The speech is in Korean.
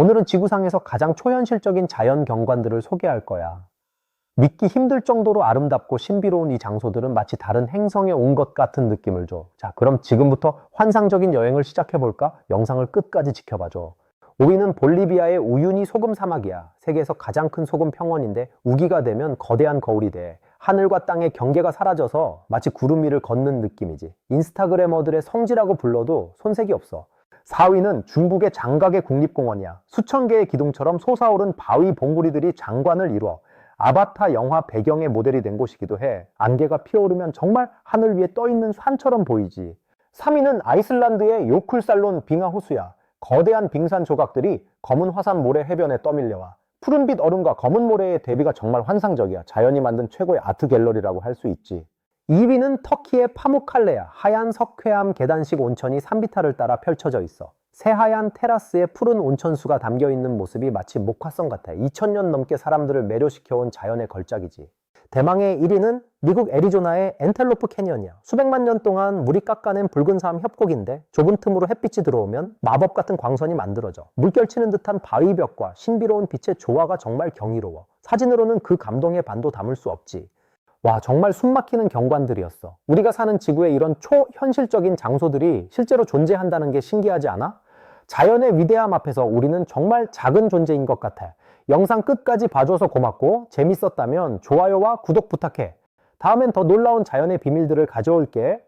오늘은 지구상에서 가장 초현실적인 자연 경관들을 소개할 거야. 믿기 힘들 정도로 아름답고 신비로운 이 장소들은 마치 다른 행성에 온 것 같은 느낌을 줘. 자, 그럼 지금부터 환상적인 여행을 시작해 볼까? 영상을 끝까지 지켜봐줘. 5위는 볼리비아의 우유니 소금 사막이야. 세계에서 가장 큰 소금 평원인데 우기가 되면 거대한 거울이 돼. 하늘과 땅의 경계가 사라져서 마치 구름 위를 걷는 느낌이지. 인스타그래머들의 성지라고 불러도 손색이 없어. 4위는 중국의 장각의 국립공원이야. 수천 개의 기둥처럼 솟아오른 바위 봉우리들이 장관을 이루어 아바타 영화 배경의 모델이 된 곳이기도 해. 안개가 피어오르면 정말 하늘 위에 떠있는 산처럼 보이지. 3위는 아이슬란드의 요쿨살론 빙하 호수야. 거대한 빙산 조각들이 검은 화산 모래 해변에 떠밀려와. 푸른빛 얼음과 검은 모래의 대비가 정말 환상적이야. 자연이 만든 최고의 아트 갤러리라고 할 수 있지. 2위는 터키의 파무칼레야. 하얀 석회암 계단식 온천이 산비탈을 따라 펼쳐져 있어. 새하얀 테라스에 푸른 온천수가 담겨 있는 모습이 마치 목화성 같아. 2000년 넘게 사람들을 매료시켜온 자연의 걸작이지. 대망의 1위는 미국 애리조나의 엔텔로프 캐니언이야. 수백만 년 동안 물이 깎아낸 붉은 사암 협곡인데 좁은 틈으로 햇빛이 들어오면 마법 같은 광선이 만들어져. 물결치는 듯한 바위벽과 신비로운 빛의 조화가 정말 경이로워. 사진으로는 그 감동의 반도 담을 수 없지. 와, 정말 숨막히는 경관들이었어. 우리가 사는 지구에 이런 초현실적인 장소들이 실제로 존재한다는 게 신기하지 않아? 자연의 위대함 앞에서 우리는 정말 작은 존재인 것 같아. 영상 끝까지 봐줘서 고맙고 재밌었다면 좋아요와 구독 부탁해. 다음엔 더 놀라운 자연의 비밀들을 가져올게.